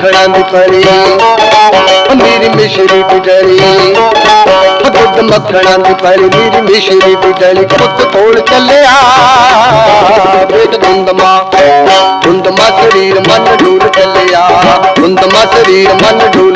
ਮੱਖਣਾਂ ਦੀ ਪਰੀ ਮੇਰੀ ਮਿਸ਼ਰੀ ਦੀ ਡਲੀ ਓ ਦੁੱਧ ਮੱਖਣਾਂ ਦੀ ਪਰੀ ਮੇਰੀ ਮਿਸ਼ਰੀ ਦੀ ਪੁੱਤ ਕੋਲ ਚੱਲਿਆ ਵੇਖ ਦੁੰਦਮਾ ਦੁੰਦਮਾ ਸਰੀਰ ਮਨ ਡੂਲ ਚੱਲਿਆ। ਦੁੰਦਮਾ ਸਰੀਰ ਮਨ ਡੂਲ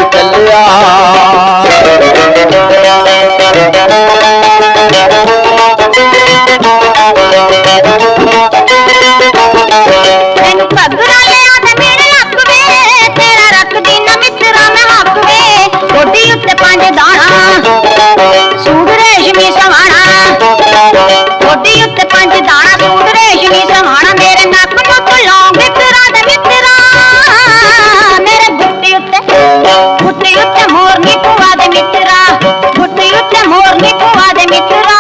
ਗੋਡੀ ਉੱਤੇ ਪੰਜ ਦਾਣਾ ਸੂਟ ਰੇਸ਼ਮੀ ਸਵਾਣਾ ਮੇਰੇ ਨੱਕ ਨੂੰ ਤੁਲੋਂ ਮਿੱਤਰਾ ਦੇ ਮਿੱਤਰਾ ਮੇਰੇ ਗੁੱਟੀ ਉੱਤੇ ਗੁੱਟੀ ਉੱਤੇ ਮੋਰਨੀ ਪੁਆ ਦੇ ਮਿੱਤਰਾ ਗੁੱਟੀ ਉੱਤੇ ਮੋਰਨੀ ਭੂਆ ਦੇ ਮਿੱਤਰਾ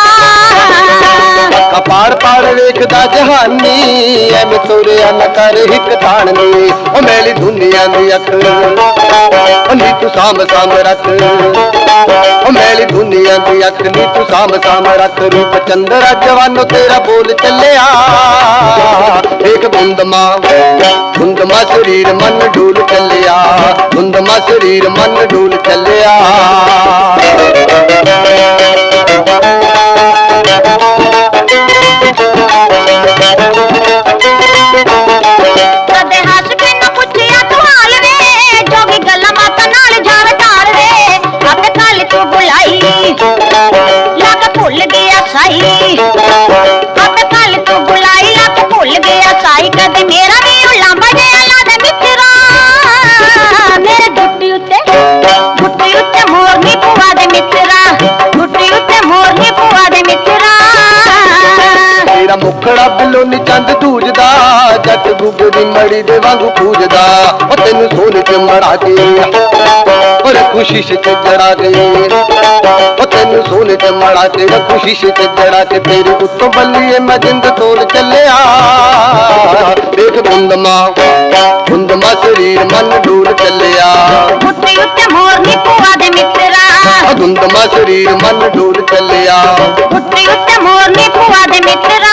ਕਪਾੜ ਪਾੜ ਵੇਖਦਾ ਜਹਾਨੀ, ਐਵੇਂ ਤੋਰਿਆ ਨਾ ਕਰ ਹਿੱਕ ਤਾਣਨੀ। ਉਹ ਮੇਲੀ ਦੁਨੀਆ ਦੀ ਅੱਖ ਨੀ ਤੂੰ ਸਾਮ ਸਾਮ ਰੱਖ। ਉਹ ਮੇਲੀ ਦੁਨੀਆ ਦੀ ਅੱਖ ਨੀ ਤੂੰ ਸਾਮ ਸਾਮ ਰੱਖ। ਰੂਪ ਚੰਦਰਾ ਜਵਾਨੋ, ਤੇਰਾ ਬੋਲ ਚੱਲਿਆ। ਇੱਕ ਗੁੰਦਮਾ ਗੁੰਦਮਾ ਸਰੀਰ ਮਨ ਡੂਲ ਚੱਲਿਆ। ਗੁੰਦਮਾ ਸਰੀਰ ਮਨ ਡੂਲ ਚੱਲਿਆ। ਬੁਲਾਈ ਲੱਗ ਭੁੱਲ ਗਿਆ ਸਾਈ ਆਪੇ ਕੱਲ ਤੂੰ ਬੁਲਾਈ ਲੱਗ ਭੁੱਲ ਗਿਆ ਸਾਈ ਕਦੇ ਮੇਰਾ ਵੀ ਉਹ ਲਾਂਬਾ ਜਿਹਾ ਲਾ ਦੇ ਮਿੱਤਰਾ ਮੇਰੇ ਗੁੱਟੀ ਉੱਤੇ ਗੁੱਟੀ ਉੱਤੇ ਮੋਰਨੀ ਪੁਆ ਦੇ ਮਿੱਤਰਾ ਗੁੱਟੀ ਉੱਤੇ ਮੋਰਨੀ ਪੁਆ ਦੇ ਮਿੱਤਰਾ ਤੇਰਾ ਮੁਖੜਾ ਬਿੱਲੋ ਨੀ ਚੰਦ ਦੂਜਦਾ ਜੱਟ ਗੁੱਗ ਦੀ ਮੜੀ ਦੇ ਵਾਂਗੂ ਪੂਜਦਾ ਉਹ ਸੋਨੇ ਤੇ ਜੜਾ ਕੇ ਉਹ ਤੈਨੂੰ ਸੋਨੇ ਤੇ ਮੜਾ ਕੇ ਖੁਸ਼ੀ ਸੇ ਜੜਾ ਕੇ ਤੇਰੇ ਉੱਤੋਂ ਬੱਲੀਏ ਮੈਂ ਜਿੰਦ ਤੋਲ ਚੱਲਿਆ। ਦੇਖ ਗੁੰਦਮਾ ਗੁੰਦਮਾ ਸਰੀਰ ਮਨ ਡੂਲ ਚੱਲਿਆ। ਗੁੱਟੀ ਉੱਤੇ ਮੋਰਨੀ ਪੁਆ ਦੇ ਮਿੱਤਰਾ। ਆ ਗੁੰਦਮਾ ਸਰੀਰ ਮਨ ਡੂਲ ਚੱਲਿਆ। ਗੁੱਟੀ ਉੱਤੇ ਮੋਰਨੀ ਪੁਆ ਦੇ ਮਿੱਤਰਾ।